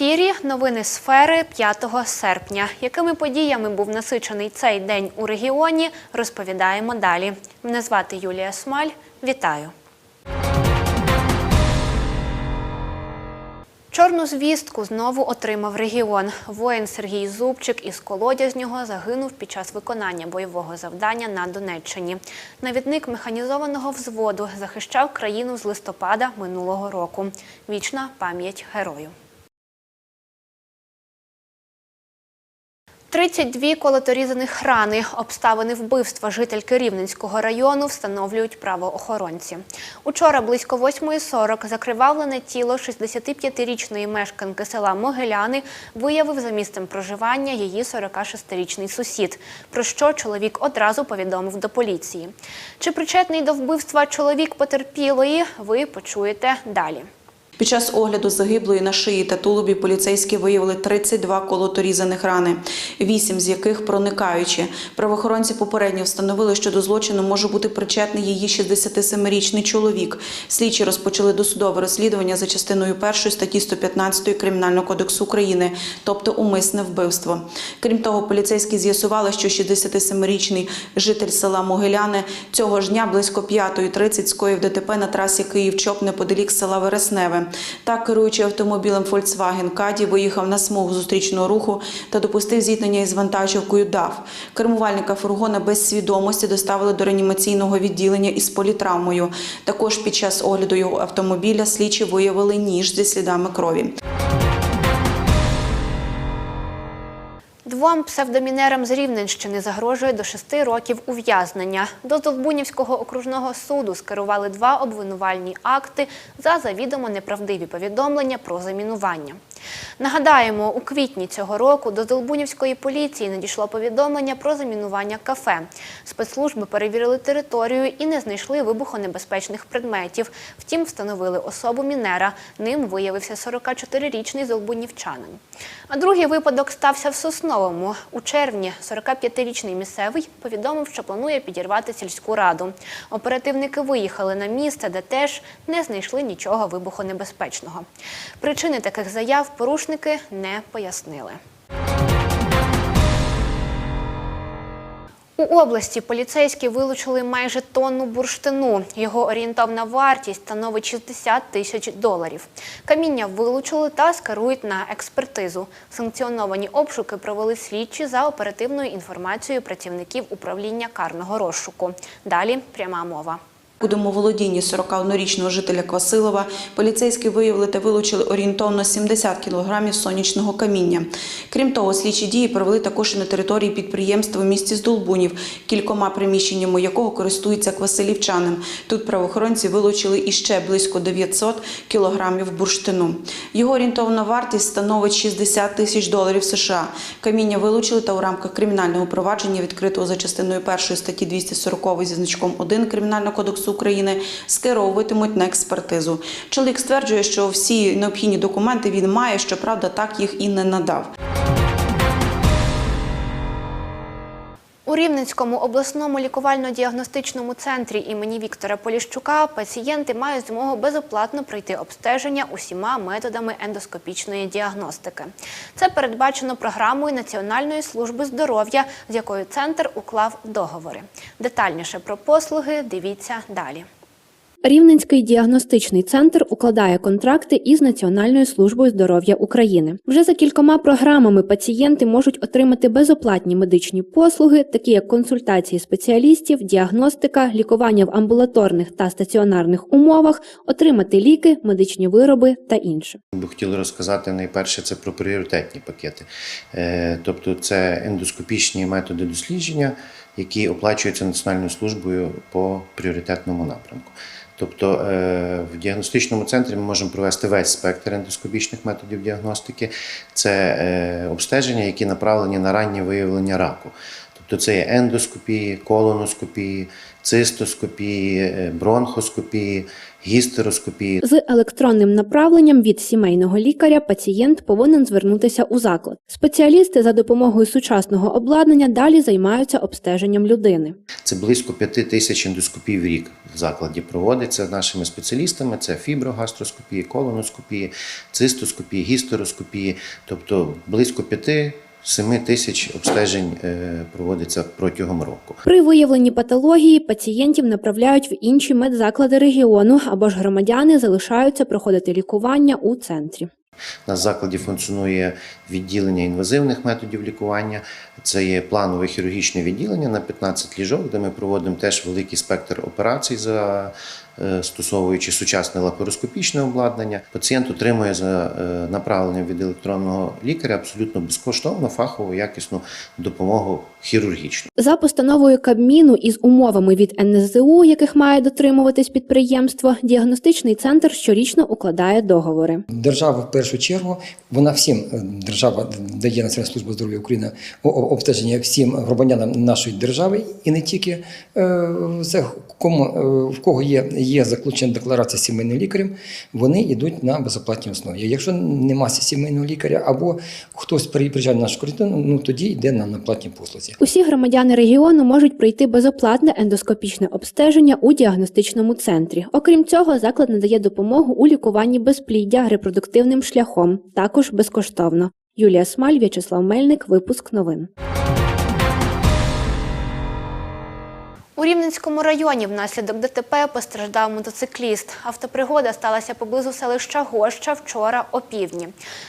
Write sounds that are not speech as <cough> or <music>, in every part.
Ефірі новини сфери 5 серпня. Якими подіями був насичений цей день у регіоні, розповідаємо далі. Мене звати Юлія Смаль. Вітаю. Чорну звістку знову отримав регіон. Воїн Сергій Зубчик із Колодязнього загинув під час виконання бойового завдання на Донеччині. Навідник механізованого взводу захищав країну з листопада минулого року. Вічна пам'ять герою. 32 колоторізаних рани. Обставини вбивства жительки Рівненського району встановлюють правоохоронці. Учора близько 8.40 закривавлене тіло 65-річної мешканки села Могиляни виявив за місцем проживання її 46-річний сусід, про що чоловік одразу повідомив до поліції. Чи причетний до вбивства чоловік потерпілої, ви почуєте далі. Під час огляду загиблої на шиї та тулубі поліцейські виявили 32 колоторізаних рани, 8 з яких проникаючі. Правоохоронці попередньо встановили, що до злочину може бути причетний її 67-річний чоловік. Слідчі розпочали досудове розслідування за частиною 1 статті 115 Кримінального кодексу України, тобто умисне вбивство. Крім того, поліцейські з'ясували, що 67-річний житель села Могиляни цього ж дня близько 5.30 скоїв ДТП на трасі Київ-Чоп неподалік села Вересневе. Так, керуючи автомобілем Volkswagen Caddy, виїхав на смугу зустрічного руху та допустив зіткнення із вантажівкою DAF. Кермувальника фургона без свідомості доставили до реанімаційного відділення із політравмою. Також під час огляду його автомобіля слідчі виявили ніж зі слідами крові. Двом псевдомінерам з Рівненщини загрожує до шести років ув'язнення. До Золбунівського окружного суду скерували два обвинувальні акти за завідомо неправдиві повідомлення про замінування. Нагадаємо, у квітні цього року до Долбунівської поліції надійшло повідомлення про замінування кафе. Спецслужби перевірили територію і не знайшли вибухонебезпечних предметів. Втім, встановили особу мінера. Ним виявився 44-річний золбунівчанин. А другий випадок стався в Сосновому. У червні 45-річний місцевий повідомив, що планує підірвати сільську раду. Оперативники виїхали на місце, де теж не знайшли нічого вибухонебезпечного. Причини таких заяв порушники не пояснили. У області поліцейські вилучили майже тонну бурштину. Його орієнтовна вартість становить 60 тисяч доларів. Каміння вилучили та скерують на експертизу. Санкціоновані обшуки провели слідчі за оперативною інформацією працівників управління карного розшуку. Далі пряма мова. У домоволодінні 41-річного жителя Квасилова поліцейські виявили та вилучили орієнтовно 70 кілограмів сонячного каміння. Крім того, слідчі дії провели також і на території підприємства в місті Здолбунів, кількома приміщеннями якого користується квасилівчанин. Тут правоохоронці вилучили іще близько 900 кілограмів бурштину. Його орієнтовна вартість становить 60 тисяч доларів США. Каміння вилучили та у рамках кримінального провадження, відкритого за частиною 1 статті 240 зі значком 1 Кримінального кодексу України, скеровуватимуть на експертизу. Чоловік стверджує, що всі необхідні документи він має, щоправда, так їх і не надав. У Рівненському обласному лікувально-діагностичному центрі імені Віктора Поліщука пацієнти мають змогу безоплатно пройти обстеження усіма методами ендоскопічної діагностики. Це передбачено програмою Національної служби здоров'я, з якою центр уклав договори. Детальніше про послуги дивіться далі. Рівненський діагностичний центр укладає контракти із Національною службою здоров'я України. Вже за кількома програмами пацієнти можуть отримати безоплатні медичні послуги, такі як консультації спеціалістів, діагностика, лікування в амбулаторних та стаціонарних умовах, отримати ліки, медичні вироби та інше. Ми хотіли розказати найперше це про пріоритетні пакети, Е, тобто це ендоскопічні методи дослідження, які оплачуються Національною службою по пріоритетному напрямку. Тобто е, в діагностичному центрі ми можемо провести весь спектр ендоскопічних методів діагностики. Це е, обстеження, які направлені на раннє виявлення раку. Тобто це є ендоскопії, колоноскопії, цистоскопії, е, бронхоскопії, гістероскопії. З електронним направленням від сімейного лікаря пацієнт повинен звернутися у заклад. Спеціалісти за допомогою сучасного обладнання далі займаються обстеженням людини. Це близько 5 тисяч ендоскопій в рік в закладі проводиться нашими спеціалістами. Це фіброгастроскопії, колоноскопії, цистоскопії, гістероскопії, тобто близько 5-7 тисяч обстежень е, проводиться протягом року. При виявленні патології пацієнтів направляють в інші медзаклади регіону або ж громадяни залишаються проходити лікування у центрі. В закладі функціонує відділення інвазивних методів лікування. Це є планове хірургічне відділення на 15 ліжок, де ми проводимо теж великий спектр операцій, застосовуючи сучасне лапароскопічне обладнання. Пацієнт отримує за е, направленням від електронного лікаря абсолютно безкоштовно фахову якісну допомогу хірургічну. За постановою Кабміну із умовами від НСЗУ, яких має дотримуватись підприємство, діагностичний центр щорічно укладає договори. Держава в першу чергу, вона всім е, держава дає Національна служба здоров'я України обстеження всім громадянам нашої держави і не тільки е, це кому е, в кого є, є заключена декларація сімейним лікарем, вони йдуть на безоплатній основі. Якщо немає сімейного лікаря або хтось при- приїжджає на нашу кордон, ну тоді йде на, на платні послуги. Усі громадяни регіону можуть пройти безоплатне ендоскопічне обстеження у діагностичному центрі. Окрім цього, заклад надає допомогу у лікуванні безпліддя репродуктивним шляхом, також безкоштовно. Юлія Смаль, В'ячеслав Мельник, випуск новин. У Рівненському районі внаслідок ДТП постраждав мотоцикліст. Автопригода сталася поблизу селища Гоща вчора опівдні.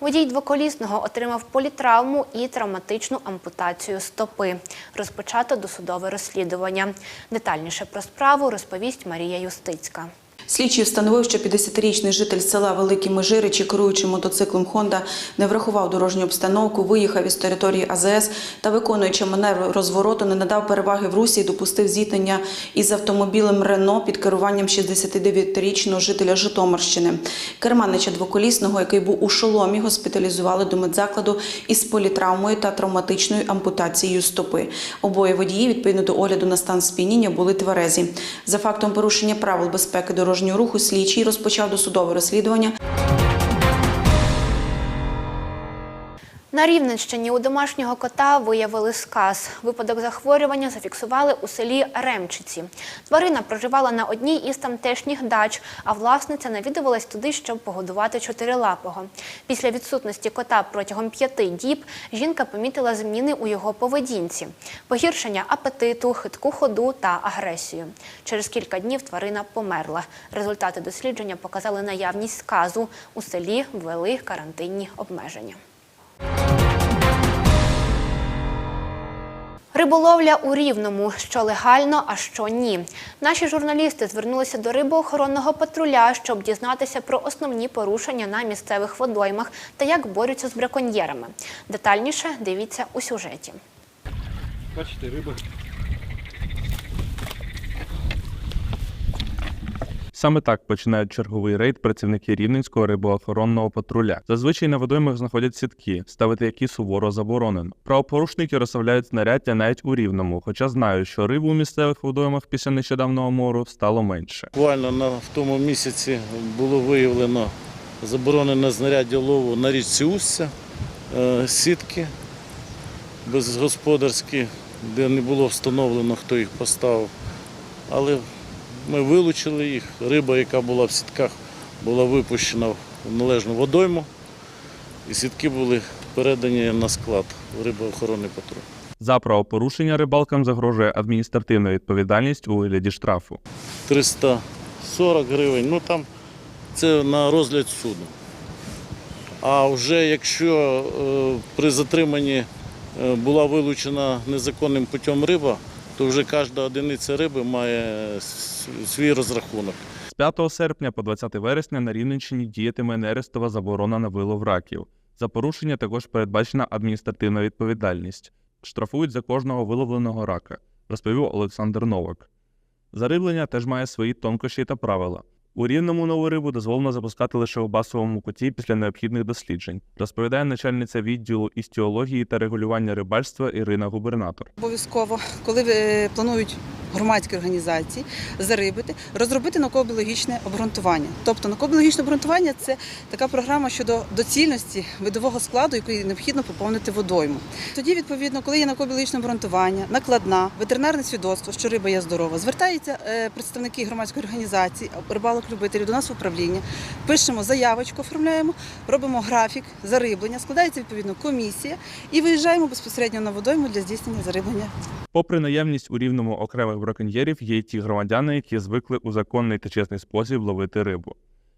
Водій двоколісного отримав політравму і травматичну ампутацію стопи. Розпочато досудове розслідування. Детальніше про справу розповість Марія Юстицька. Слідчий встановив, що 50-річний житель села Великі Межиричі, керуючи мотоциклом Honda, не врахував дорожню обстановку, виїхав із території АЗС та, виконуючи маневр розвороту, не надав переваги в русі і допустив зіткнення із автомобілем Рено під керуванням 69-річного жителя Житомирщини. Керманича двоколісного, який був у шоломі, госпіталізували до медзакладу із політравмою та травматичною ампутацією стопи. Обоє водії, відповідно до огляду на стан сп'яніння, були тверезі. За фактом порушення правил безпеки дорожнього руху, слідчий розпочав досудове розслідування. На Рівненщині у домашнього кота виявили сказ. Випадок захворювання зафіксували у селі Ремчиці. Тварина проживала на одній із тамтешніх дач, а власниця навідувалась туди, щоб погодувати чотирилапого. Після відсутності кота протягом п'яти діб жінка помітила зміни у його поведінці: погіршення апетиту, хитку ходу та агресію. Через кілька днів тварина померла. Результати дослідження показали наявність сказу. У селі ввели карантинні обмеження. Риболовля у Рівному, що легально, а що ні. Наші журналісти звернулися до рибоохоронного патруля, щоб дізнатися про основні порушення на місцевих водоймах та як борються з браконьєрами. Детальніше дивіться у сюжеті. Бачите, риба. Саме так починають черговий рейд працівники рівненського рибоохоронного патруля. Зазвичай на водоймах знаходять сітки, ставити які суворо заборонено. Правопорушники розставляють знаряддя навіть у рівному, хоча знають, що рибу у місцевих водоймах після нещодавнього мору стало менше. Буквально на в тому місяці було виявлено заборонене знаряддя лову на річці Устя, е, сітки безгосподарські, де не було встановлено, хто їх поставив. Але ми вилучили їх. Риба, яка була в сітках, була випущена в належну водойму, і сітки були передані на склад рибоохоронний патруль. За правопорушення рибалкам загрожує адміністративна відповідальність у вигляді штрафу. 340 гривень. Ну там це на розгляд суду. А вже якщо е, при затриманні е, була вилучена незаконним путем риба, то вже кожна одиниця риби має свій розрахунок. З 5 серпня по 20 вересня на Рівненщині діятиме нерестова заборона на вилов раків. За порушення також передбачена адміністративна відповідальність. Штрафують за кожного виловленого рака, розповів Олександр Новак. Зариблення теж має свої тонкощі та правила. У рівному нову рибу дозволено запускати лише у басовому куті після необхідних досліджень, розповідає начальниця відділу істіології та регулювання рибальства Ірина Губернатор. Обов'язково, коли е, планують громадські організації зарибити, розробити науково-біологічне обґрунтування. Тобто науково-біологічне обґрунтування це така програма щодо доцільності видового складу, який необхідно поповнити водойму. Тоді, відповідно, коли є науково-біологічне обґрунтування, накладна, ветеринарне свідоцтво, що риба є здорова, звертаються е, представники громадської організації, рибалок-любителів до нас в управління, пишемо заявочку, оформляємо, робимо графік зариблення, складається відповідно комісія і виїжджаємо безпосередньо на водойму для здійснення зариблення Попри наявність у рівному окремих браконьєрів, є й ті громадяни, які звикли у законний та чесний спосіб ловити рибу.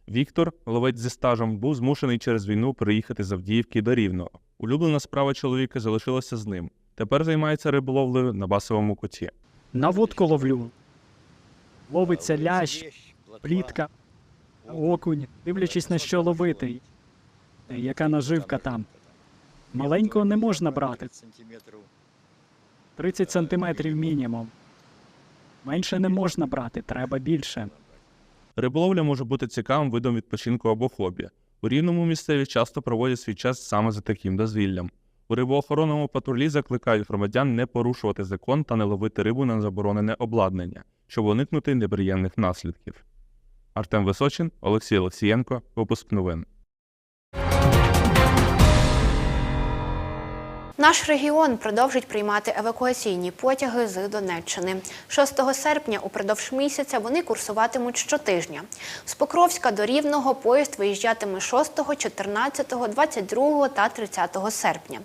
Віктор, ловець зі стажем, був змушений через війну переїхати з Авдіївки до Рівного. Улюблена справа чоловіка залишилася з ним. Тепер займається риболовлею на басовому коті. На вудку ловлю. Ловиться лящ, плітка, окунь, дивлячись на що ловити. Яка наживка там. Маленького не можна брати. 30 сантиметрів мінімум. Менше не можна брати, треба більше. Риболовля може бути цікавим видом відпочинку або хобі. У рівному місцеві часто проводять свій час саме за таким дозвіллям. У рибоохоронному патрулі закликають громадян не порушувати закон та не ловити рибу на заборонене обладнання, щоб уникнути неприємних наслідків. Артем Височин, Олексій Олексієнко, випуск новин. Наш регіон продовжить приймати евакуаційні потяги з Донеччини. 6 серпня упродовж місяця вони курсуватимуть щотижня. З Покровська до Рівного поїзд виїжджатиме 6, 14, 22 та 30 серпня.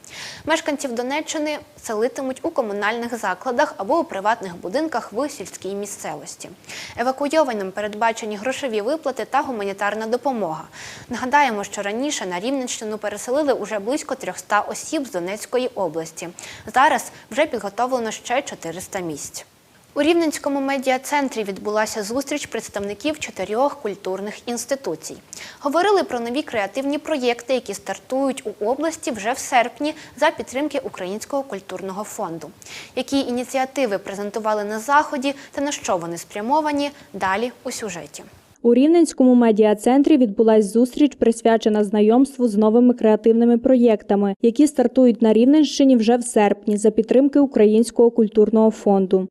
Мешканців Донеччини селитимуть у комунальних закладах або у приватних будинках в сільській місцевості. Евакуйованим передбачені грошові виплати та гуманітарна допомога. Нагадаємо, що раніше на Рівненщину переселили уже близько 300 осіб з Донецької області. Зараз вже підготовлено ще 400 місць. У Рівненському медіа-центрі відбулася зустріч представників чотирьох культурних інституцій. Говорили про нові креативні проєкти, які стартують у області вже в серпні за підтримки Українського культурного фонду. Які ініціативи презентували на заході та на що вони спрямовані далі у сюжеті. У Рівненському медіа-центрі відбулась зустріч, присвячена знайомству з новими креативними проєктами, які стартують на Рівненщині вже в серпні за підтримки Українського культурного фонду.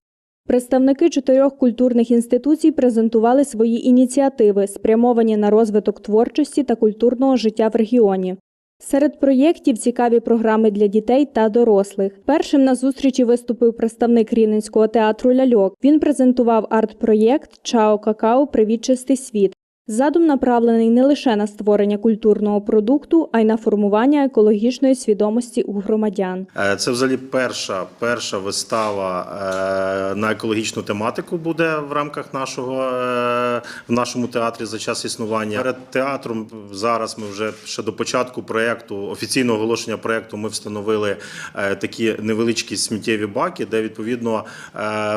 Представники чотирьох культурних інституцій презентували свої ініціативи, спрямовані на розвиток творчості та культурного життя в регіоні. Серед проєктів цікаві програми для дітей та дорослих. Першим на зустрічі виступив представник Рівненського театру Ляльок. Він презентував арт-проєкт Чао Какао привітчистий світ. Задум направлений не лише на створення культурного продукту, а й на формування екологічної свідомості у громадян. Е, Це взагалі перша, перша вистава е, на екологічну тематику буде в рамках нашого е, в нашому театрі за час існування. Перед театром зараз ми вже ще до початку проєкту, офіційного оголошення проєкту, ми встановили такі невеличкі сміттєві баки, де відповідно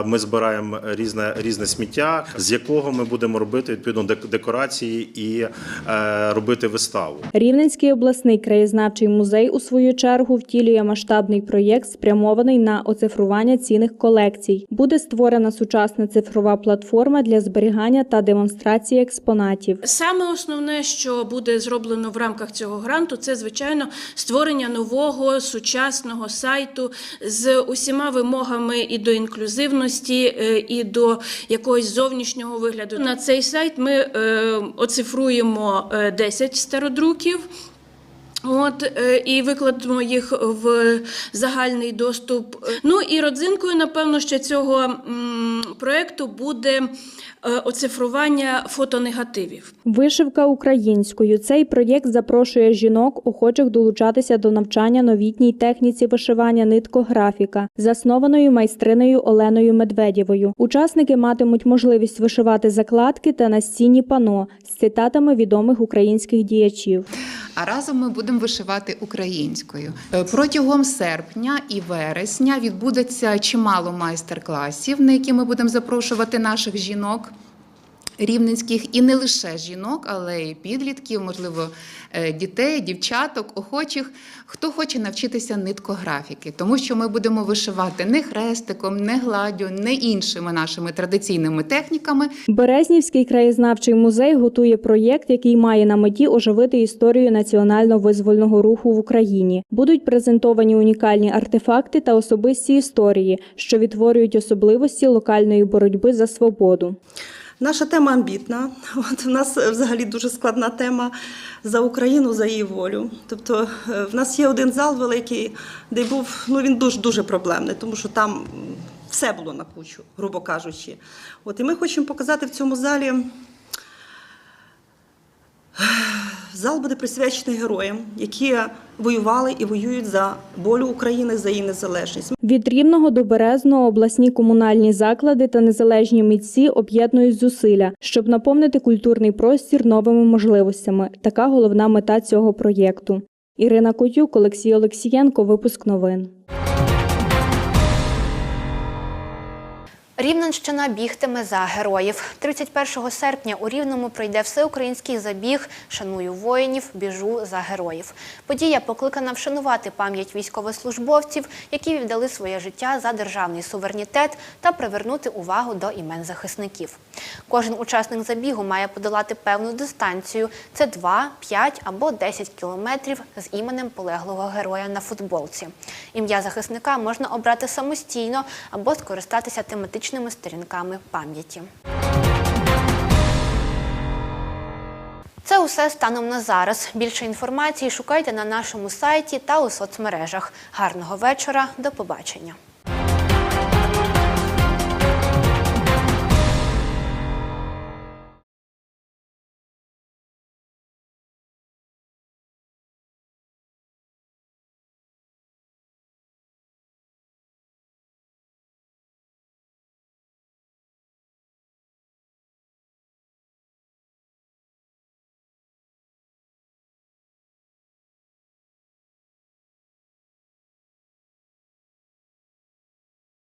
ми збираємо різне різне сміття, з якого ми будемо робити відповідно дек- декорації і е, робити виставу. Рівненський обласний краєзнавчий музей у свою чергу втілює масштабний проєкт, спрямований на оцифрування цінних колекцій. Буде створена сучасна цифрова платформа для зберігання та демонстрації експонатів. Саме основне, що буде зроблено в рамках цього гранту, це звичайно створення нового сучасного сайту з усіма вимогами і до інклюзивності, е, і до якогось зовнішнього вигляду. На цей сайт ми е, оцифруємо е, 10 стародруків. От е, і викладемо їх в загальний доступ. Ну і родзинкою, напевно, ще цього проекту буде е, оцифрування фотонегативів. Вишивка українською. Цей проєкт запрошує жінок, охочих долучатися до навчання новітній техніці вишивання ниткографіка, заснованою майстринею Оленою Медведєвою. Учасники матимуть можливість вишивати закладки та настінні пано з цитатами відомих українських діячів. А разом ми будемо вишивати українською. Е, Протягом серпня і вересня відбудеться чимало майстер-класів, на які ми будемо запрошувати наших жінок. Рівненських і не лише жінок, але й підлітків, можливо, е, дітей, дівчаток, охочих, хто хоче навчитися ниткографіки, тому що ми будемо вишивати не хрестиком, не гладдю, не іншими нашими традиційними техніками. Березнівський краєзнавчий музей готує проєкт, який має на меті оживити історію національно-визвольного руху в Україні. Будуть презентовані унікальні артефакти та особисті історії, що відтворюють особливості локальної боротьби за свободу. Наша тема амбітна. <laughs> От у нас е, взагалі дуже складна тема за Україну, за її волю. Тобто е, в нас є один зал великий, де був ну він дуже дуже проблемний, тому що там все було на кучу, грубо кажучи. От і ми хочемо показати в цьому залі. Зал буде присвячений героям, які воювали і воюють за волю України, за її незалежність. Від Рівного до Березного обласні комунальні заклади та незалежні митці об'єднують зусилля, щоб наповнити культурний простір новими можливостями. Така головна мета цього проєкту. Ірина Котюк, Олексій Олексієнко. Випуск новин. Рівненщина бігтиме за героїв. 31 серпня у Рівному пройде всеукраїнський забіг Шаную воїнів, біжу за героїв. Подія покликана вшанувати пам'ять військовослужбовців, які віддали своє життя за державний суверенітет та привернути увагу до імен захисників. Кожен учасник забігу має подолати певну дистанцію: це 2, 5 або 10 кілометрів з іменем полеглого героя на футболці. Ім'я захисника можна обрати самостійно або скористатися тематичними сторінками пам'яті. Це усе станом на зараз. Більше інформації шукайте на нашому сайті та у соцмережах. Гарного вечора, до побачення.